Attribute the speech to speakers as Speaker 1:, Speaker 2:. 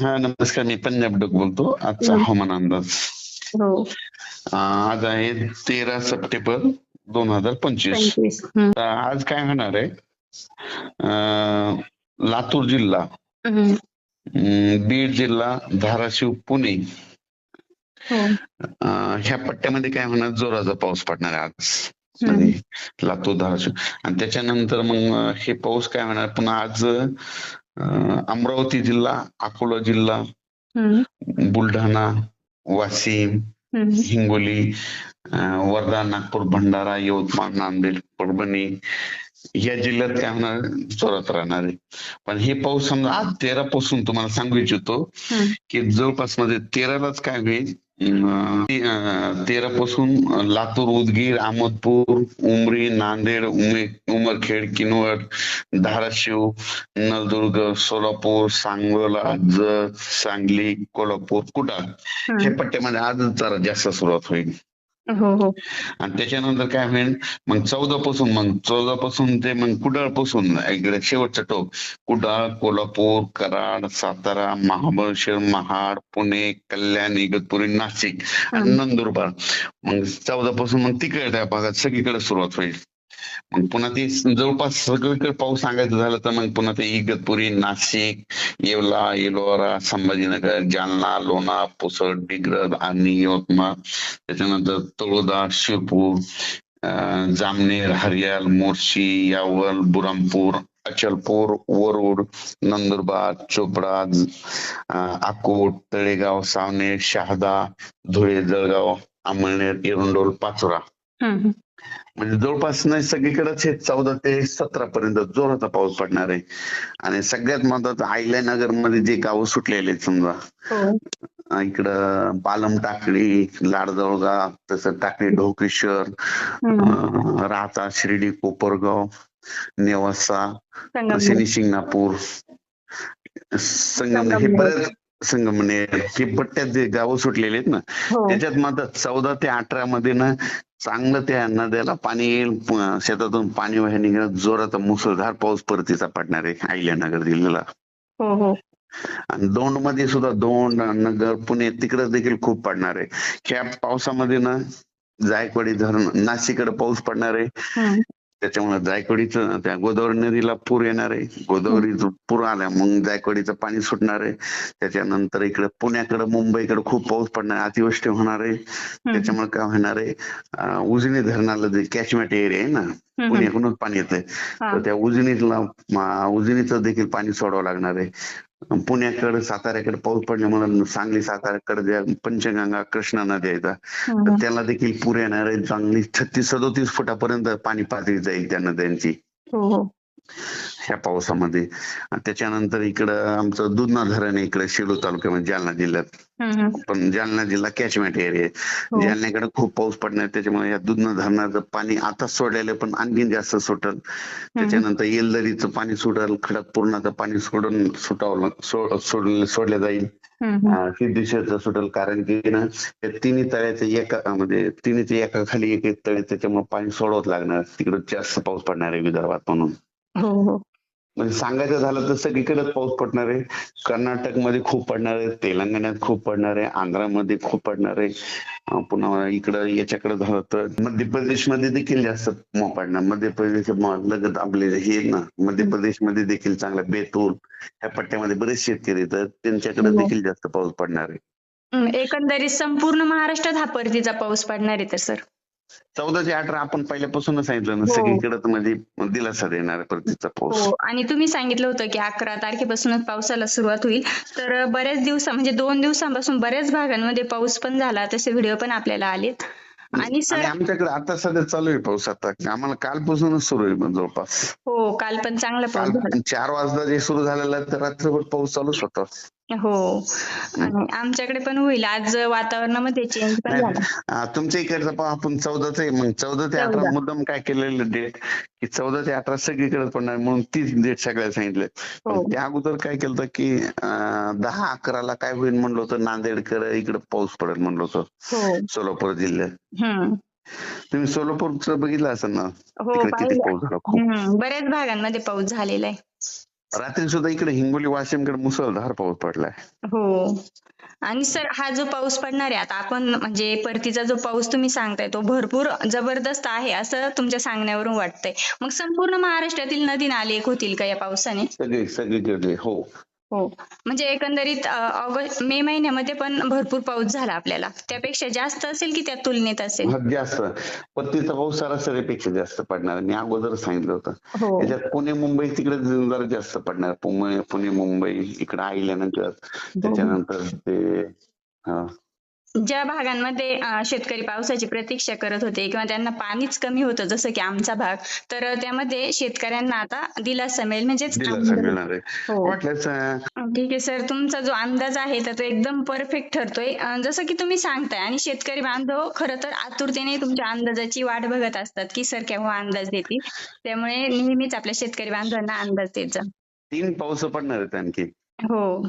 Speaker 1: हा नमस्कार. मी पंजाब डक बोलतो. आजचा
Speaker 2: हम्म.
Speaker 1: हवामान अंदाज.
Speaker 2: हो.
Speaker 1: आज आहे तेरा सप्टेंबर दोन हजार पंचवीस. आज काय होणार आहे? लातूर जिल्हा बीड जिल्हा धाराशिव पुणे.
Speaker 2: हो.
Speaker 1: ह्या पट्ट्यामध्ये काय होणार? जोराचा पाऊस पडणार आहे आज. म्हणजे लातूर धाराशिव. आणि त्याच्यानंतर मग हे पाऊस काय होणार? पुन्हा आज अमरावती जिल्हा अकोला जिल्हा. बुलढाणा वाशिम. हिंगोली वर्धा नागपूर भंडारा यवतमाळ नांदेड परभणी या जिल्ह्यात काय होणार जोरात राहणार आहे पण हे पाऊस समजा आज तेरा पासून तुम्हाला सांगू इच्छितो. की जवळपासमध्ये तेरालाच काय होईल तेरा पासून लातूर उदगीर अहमदपूर उमरी नांदेड उमे उमरखेड किनवट धाराशिव नळदुर्ग सोलापूर सांगोला जत सांगली कोल्हापूर कुडाळ. हे पट्ट्यामध्ये आजच जरा जास्त सुरुवात होईल
Speaker 2: हो हो.
Speaker 1: आणि त्याच्यानंतर काय होईल? मग चौदा पासून मग चौदा पासून ते मग कुडाळपासून इकडे शेवटचं टोक. कुडाळ कोल्हापूर कराड सातारा महाबळेश्वर महाड पुणे कल्याण इगतपुरी नाशिक आणि. नंदुरबार. मग चौदा पासून मग तिकडे त्या भागात सगळीकडे सुरुवात होईल. पुन्हा ते जवळपास सगळीकडे पाऊस सांगायचं झालं तर मग पुन्हा ते इगतपुरी नाशिक येवला येलोरा संभाजीनगर जालना लोणा पुसद डिग्रज आणि यवतमाळ. त्याच्यानंतर तळोदा शिरपूर जामनेर हरियाल मोर्शी यावल बुरमपूर अचलपूर वरुड नंदुरबार चोपडा आकोट अकोट तळेगाव सावनेर शहादा धुळे जळगाव अमळनेर एरंडोल पाचोरा. म्हणजे जवळपास नाही सगळीकडेच हे चौदा ते सतरा पर्यंत जोराचा पाऊस पडणार आहे. आणि सगळ्यात महत्वाचं आयल्यानगरमध्ये जे गावं सुटलेले आहेत समजा.
Speaker 2: हो.
Speaker 1: इकडं पालम टाकळी लाडजवळगा तसं टाकळी ढोकेश्वर राहता शिर्डी कोपरगाव नेवासा. शनी शिंगणापूर संगमनेर हे. बरेच संगमनेर हे पट्ट्यात जे गावं सुटलेले आहेत ना
Speaker 2: हो.
Speaker 1: त्याच्यात मात्र चौदा ते अठरा मध्ये ना चांगलं त्या नद्याला पाणी येईल शेतातून पाणी वाहे निघणं जोराचा मुसळधार पाऊस परतीचा पडणार आहे अहिल्यानगर जिल्ह्याला.
Speaker 2: हो हो.
Speaker 1: आणि दोंडमध्ये सुद्धा दोंड नगर पुणे तिकडे देखील खूप पडणार आहे. ह्या पावसामध्ये ना जायकवाडी धरण नाशिकडे पाऊस पडणार आहे. त्याच्यामुळे जायकवाडीचं त्या गोदावरी नदीला पूर येणार आहे गोदावरीचं पूर आल्या मग जायकवाडीचं पाणी सुटणार आहे त्याच्यानंतर इकडे पुण्याकडे मुंबईकडे खूप पाऊस पडणार आहे अतिवृष्टी होणार आहे. त्याच्यामुळे काय होणार आहे उजनी धरणाला जे कॅचमेट एरिया आहे ना. पुण्याकडूनच पाणी येतंय. तर त्या उजनीला उजनीचं देखील पाणी सोडावं लागणार आहे पुण्याकडे साताऱ्याकडे पाऊस पडल्यामुळे सांगली साताऱ्याकडे पंचगंगा कृष्णा नद्या. तर त्याला देखील पूर येणार आहे. चांगली छत्तीस सदोतीस फुटापर्यंत पाणी पातळी जाईल त्या नद्यांची.
Speaker 2: हो हो.
Speaker 1: ह्या पावसामध्ये. आणि त्याच्यानंतर इकडं आमचं दुधना धरण आहे इकडे शेलू तालुक्यामध्ये जालना जिल्ह्यात. पण जालना जिल्हा कॅचमेंट एरिया आहे.
Speaker 2: हो.
Speaker 1: जालन्याकडे खूप पाऊस पडणार. त्याच्यामुळे या दुधना धरणाचं पाणी आता सोडलेलं पण आणखीन जास्त सुटल. त्याच्यानंतर येलदरीचं पाणी सुटल खडकपूर्णाचं पाणी सोडून सुटावं लाग- सो- सोडलं सोडलं जाईल. सिद्धेश्वरचं सुटल कारण की ना तिन्ही तळ्याचं एका म्हणजे तिन्हीच्या एका खाली एक एक तळे त्याच्यामुळे पाणी सोडवत लागणार. तिकडे जास्त पाऊस पडणार आहे विदर्भात म्हणून.
Speaker 2: हो हो
Speaker 1: म्हणजे सांगायचं झालं तर सगळीकडेच पाऊस पडणार आहे. कर्नाटकमध्ये खूप पडणार आहे तेलंगणात खूप पडणार आहे आंध्रामध्ये खूप पडणार आहे. पुन्हा इकडं याच्याकडे झालं तर मध्य प्रदेशमध्ये देखील जास्त पडणार. मध्य प्रदेश लगत आपले हे ना मध्य प्रदेशमध्ये देखील चांगला बेतूल ह्या पट्ट्यामध्ये बरेच शेतकरी आहेत त्यांच्याकडे
Speaker 2: हो.
Speaker 1: देखील जास्त पाऊस पडणार आहे.
Speaker 2: एकंदरीत संपूर्ण महाराष्ट्रात हा परतीचा पाऊस पडणार आहे तर सर.
Speaker 1: चौदा ते अठरा आपण पहिल्यापासूनच सांगितलं ना
Speaker 2: हो.
Speaker 1: सगळीकडे म्हणजे दिलासा देणार परतीचा पाऊस.
Speaker 2: हो आणि तुम्ही सांगितलं होतं की अकरा तारखेपासूनच पावसाला सुरुवात होईल. तर बऱ्याच दिवसा म्हणजे दोन दिवसांपासून बऱ्याच भागांमध्ये पाऊस पण झाला तसे व्हिडिओ पण आपल्याला आलेत. आणि सर
Speaker 1: आमच्याकडे आता सध्या चालू आहे पाऊस आता. आम्हाला कालपासूनच सुरू आहे जवळपास.
Speaker 2: हो काल पण चांगला पाऊस
Speaker 1: चार वाजता जे सुरू झालेलं तर रात्रभर पाऊस चालूच होता.
Speaker 2: हो. आणि आमच्याकडे पण होईल. आज वातावरणामध्ये चेंज पण झाला.
Speaker 1: तुमच्या इकडचं पण आपण चौदाच आहे. मग चौदा ते अठरा. मुद्दाम काय केलेलं डेट की चौदा ते अठरा सगळीकडे पडणार म्हणून तीच डेट सगळ्याला सांगितले
Speaker 2: हो.
Speaker 1: त्या अगोदर काय केलं की दहा अकराला काय होईल म्हणलं होतं? नांदेडकर इकडे पाऊस पडेल म्हणलं होतं.
Speaker 2: हो.
Speaker 1: सोलापूर जिल्ह्यात. तुम्ही सोलापूरचं बघितलं असेल ना?
Speaker 2: हो
Speaker 1: तिकडे किती
Speaker 2: पाहिलं.
Speaker 1: पाऊस झाला खूप.
Speaker 2: हम्म. बऱ्याच भागांमध्ये पाऊस झालेला आहे.
Speaker 1: रात्री सुद्धा इकडे हिंगोली वाशिमकडे मुसळधार पाऊस पडलाय.
Speaker 2: हो. आणि सर हा जो पाऊस पडणार आहे आता आपण म्हणजे परतीचा जो पाऊस तुम्ही सांगताय तो भरपूर जबरदस्त आहे असं तुमच्या सांगण्यावरून वाटतंय. मग संपूर्ण महाराष्ट्रातील नदी नाले एक होतील का या पावसाने?
Speaker 1: सगळे सगळीकडे हो.
Speaker 2: हो. म्हणजे एकंदरीत ऑगस्ट मे महिन्यामध्ये पण भरपूर पाऊस झाला आपल्याला. त्यापेक्षा जास्त असेल की त्या तुलनेत असेल?
Speaker 1: हा, जास्त. पत्तीचा पाऊस सरासरीपेक्षा जास्त पडणार मी अगोदर सांगितलं होतं.
Speaker 2: हो.
Speaker 1: त्याच्यात पुणे मुंबई तिकडे जरा जास्त पडणार. पुणे पुणे मुंबई इकडे आईल्यानंतर त्याच्यानंतर ते हा.
Speaker 2: ज्या भागांमध्ये शेतकरी पावसाची प्रतीक्षा करत होते किंवा त्यांना पाणीच कमी होतं जसं की आमचा भाग तर त्यामध्ये शेतकऱ्यांना आता दिलासा मिळेल. म्हणजेच हो. ठीक आहे सर. तुमचा जो अंदाज आहे तर तो एकदम परफेक्ट ठरतोय. जसं की तुम्ही सांगताय आणि शेतकरी बांधव खरं तर आतुरतेने तुमच्या अंदाजाची वाट बघत असतात की सर केव्हा अंदाज देतील? त्यामुळे नेहमीच आपल्या शेतकरी बांधवांना अंदाज देत जा.
Speaker 1: तीन पाऊस पडणार आहेत आणखी.
Speaker 2: हो.